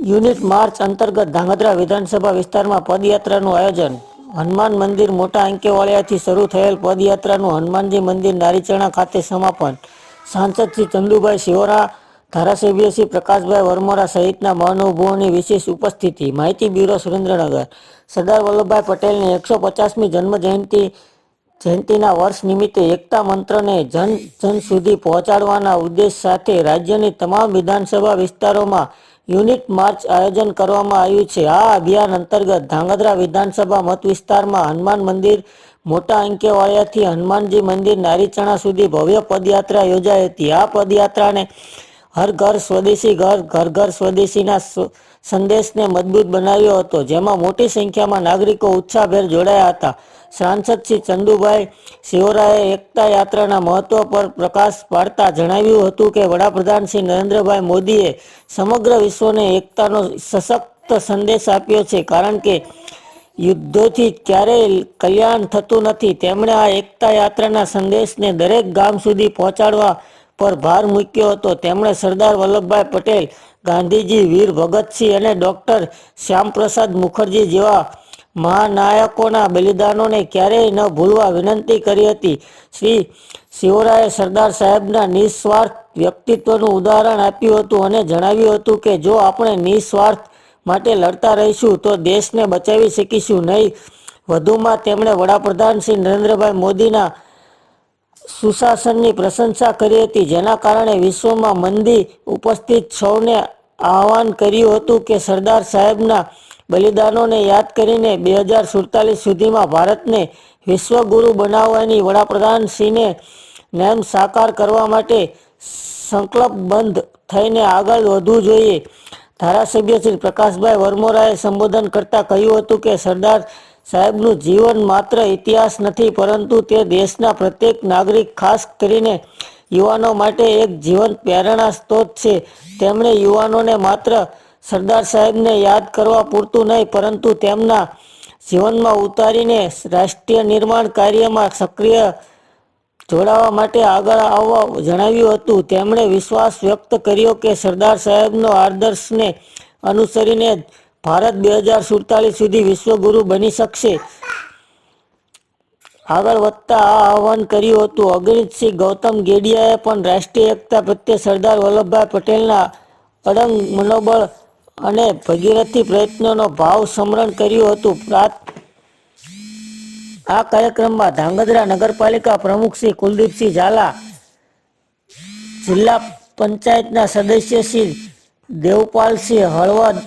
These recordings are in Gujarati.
યુનિટ માર્ચ અંતર્ગત ધાંગધ્રા વિધાનસભા વિસ્તારમાં પદયાત્રાનું આયોજન. હનુમાન મંદિર મોટા અંકેવાળિયાથી શરૂ થયેલ પદયાત્રાનું હનુમાનજી મંદિર નારીચણા ખાતે સમાપન. સાંસદ શ્રી ચંદુભાઈ શિવરા, ધારાસભ્ય શ્રી પ્રકાશભાઈ વરમોરા સહિતના મહાનુભાવોની વિશેષ ઉપસ્થિતિ. માહિતી બ્યુરો સુરેન્દ્રનગર. સરદાર વલ્લભભાઈ પટેલની એકસો પચાસમી જન્મ જયંતિ જયંતિના વર્ષ નિમિત્તે એકતા મંત્રને જન જન સુધી પહોંચાડવાના ઉદ્દેશ સાથે રાજ્યની તમામ વિધાનસભા વિસ્તારોમાં યુનિટ માર્ચ આયોજન કરવામાં આવ્યું છે. આ અભિયાન અંતર્ગત ધાંગધ્રા વિધાનસભા મત વિસ્તારમાં હનુમાન મંદિર મોટા અંકેવાળિયાથી હનુમાનજી મંદિર નારીચણા સુધી ભવ્ય પદયાત્રા યોજાઈ હતી. આ પદયાત્રાને હર ઘર સ્વદેશી ઘર ઘર ઘર સ્વદેશીના સંદેશને મજબૂત બનાવ્યો હતો. જેમાં મોટી સંખ્યામાં નાગરિકો ઉત્સાહભેર જોડાયા હતા. સાંસદ શ્રી ચંદુભાઈ શિવરાએ એકતા યાત્રાના મહત્વ પર પ્રકાશ પાડતા જણાવ્યું હતું કે, વડાપ્રધાન શ્રી નરેન્દ્રભાઈ મોદીએ સમગ્ર વિશ્વને એકતાનો સશક્ત સંદેશ આપ્યો છે. કારણ કે યુદ્ધોથી ક્યારેય કલ્યાણ થતું નથી. તેમણે આ એકતા યાત્રાના સંદેશને દરેક ગામ સુધી પહોંચાડવા પર ભાર મૂક્યો હતો. તેમણે સરદાર વલ્લભભાઈ પટેલ, ગાંધીજી, વીર ભગતસિંહ અને ડૉક્ટર શ્યામપ્રસાદ મુખર્જી જેવા મહાનાયકોના બલિદાનોને ક્યારેય ન ભૂલવા વિનંતી કરી હતી. શ્રી શિવરાએ સરદાર સાહેબના નિસ્વાર્થ વ્યક્તિત્વનું ઉદાહરણ આપ્યું હતું અને જણાવ્યું હતું કે, જો આપણે નિસ્વાર્થ માટે લડતા રહીશું, તો દેશને બચાવી શકીશું. નહીં, વધુમાં તેમણે વડાપ્રધાન શ્રી નરેન્દ્રભાઈ મોદીના સુશાસનની પ્રશંસા કરી હતી, જેના કારણે વિશ્વમાં મંદી ઉપસ્થિત સૌને આહવાન કર્યું હતું કે સરદાર સાહેબના બલિદાનોને યાદ કરીને બે હજાર સુડતાલીસ સુધીમાં ભારતને વિશ્વગુરુ બનાવવાની વડાપ્રધાનશ્રીને નેમ સાકાર કરવા માટે સંકલ્પબંધ થઈને આગળ વધવું જોઈએ. ધારાસભ્ય શ્રી પ્રકાશભાઈ વર્મોરાએ સંબોધન કરતા કહ્યું હતું કે સરદાર સાહેબનું જીવન માત્ર ઇતિહાસ નથી, પરંતુ તે દેશના પ્રત્યેક નાગરિક, ખાસ કરીને યુવાનો માટે એક જીવંત પ્રેરણા સ્ત્રોત છે. તેમણે યુવાનોને માત્ર સરદાર સાહેબને યાદ કરવા પૂરતું નહીં, પરંતુ તેમના જીવનમાં ઉતારીને રાષ્ટ્રીય નિર્માણ કાર્યમાં સક્રિય જોડાવા માટે આગળ આવવા જણાવ્યું હતું. તેમણે વિશ્વાસ વ્યક્ત કર્યો કે સરદાર સાહેબનો આદર્શને અનુસરીને ભારત બે હજાર સુડતાલીસ સુધી વિશ્વગુરુ બની શકશે. આગળ વધતા આ આહવાન કર્યું હતું. અગણિતસિંહ ગૌતમ ગેડિયાએ પણ રાષ્ટ્રીય એકતા પ્રત્યે સરદાર વલ્લભભાઈ પટેલના અડંગ મનોબળ અને ભગીરથી પ્રયત્નોનો ભાવ સ્મરણ કર્યું હતું. પ્રાત આ કાર્યક્રમમાં ધાંગધ્રા નગરપાલિકા પ્રમુખ શ્રી કુલદીપસિંહ ઝાલા, જિલ્લા પંચાયતના સદસ્ય શ્રી દેવપાલસિંહ હળવદ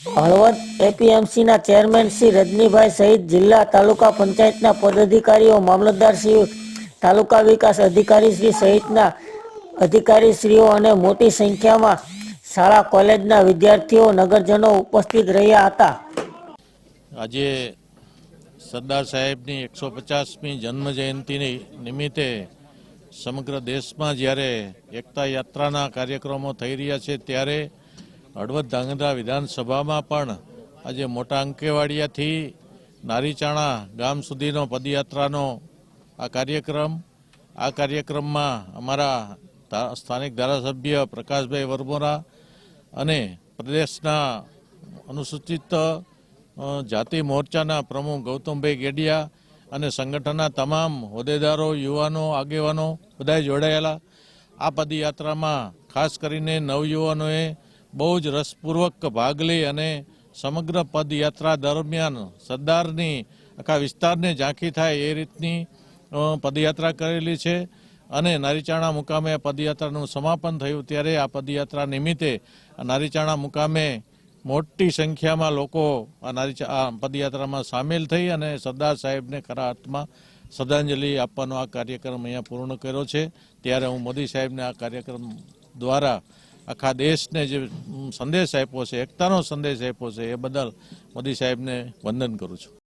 હળવદ એપીએમસીના ચેરમેન શ્રી રજનીભાઈ સહિત જિલ્લા તાલુકા પંચાયતના પદાધિકારીઓ, મામલતદાર શ્રી, તાલુકા વિકાસ અધિકારી શ્રી સહિતના અધિકારીશ્રીઓ અને મોટી સંખ્યામાં શાળા કોલેજના વિદ્યાર્થીઓ, નગરજનો ઉપસ્થિત રહ્યા હતા. આજે સરદાર સાહેબની એકસો પચાસમી જન્મ જયંતિની નિમિત્તે સમગ્ર દેશમાં જ્યારે એકતા યાત્રાના કાર્યક્રમો થઈ રહ્યા છે, ત્યારે હળવદ ધાંગધ્રા વિધાનસભામાં પણ આજે મોટા અંકેવાડિયાથી નારીચાણા ગામ સુધીનો પદયાત્રાનો આ કાર્યક્રમ, આ કાર્યક્રમમાં અમારા સ્થાનિક ધારાસભ્ય પ્રકાશભાઈ વરમોરા અને પ્રદેશના અનુસૂચિત જાતિ મોરચાના પ્રમુખ ગૌતમભાઈ ગેડિયા અને સંગઠનના તમામ હોદ્દેદારો, યુવાનો, આગેવાનો બધા જોડાયેલા. આ પદયાત્રામાં ખાસ કરીને નવયુવાનોએ બહુ જ રસપૂર્વક ભાગ લઈ અને સમગ્ર પદયાત્રા દરમિયાન સરદારની આખા વિસ્તારને ઝાંખી થાય એ રીતની પદયાત્રા કરેલી છે. અને નારીચાણા મુકામે પદયાત્રાનું સમાપન થયું ત્યારે આ પદયાત્રા નિમિત્તે નારીચાણા મુકામે મોટી સંખ્યામાં લોકો આ નારી પદયાત્રામાં સામેલ થઈ અને સરદાર સાહેબને ખરા અર્થમાં શ્રદ્ધાંજલિ આપવાનો આ કાર્યક્રમ અહીંયા પૂર્ણ કર્યો છે. ત્યારે હું મોદી સાહેબને આ કાર્યક્રમ દ્વારા આખા દેશને જે સંદેશ આપ્યો છે, એકતાનો સંદેશ આપ્યો છે, એ બદલ મોદી સાહેબને વંદન કરું છું.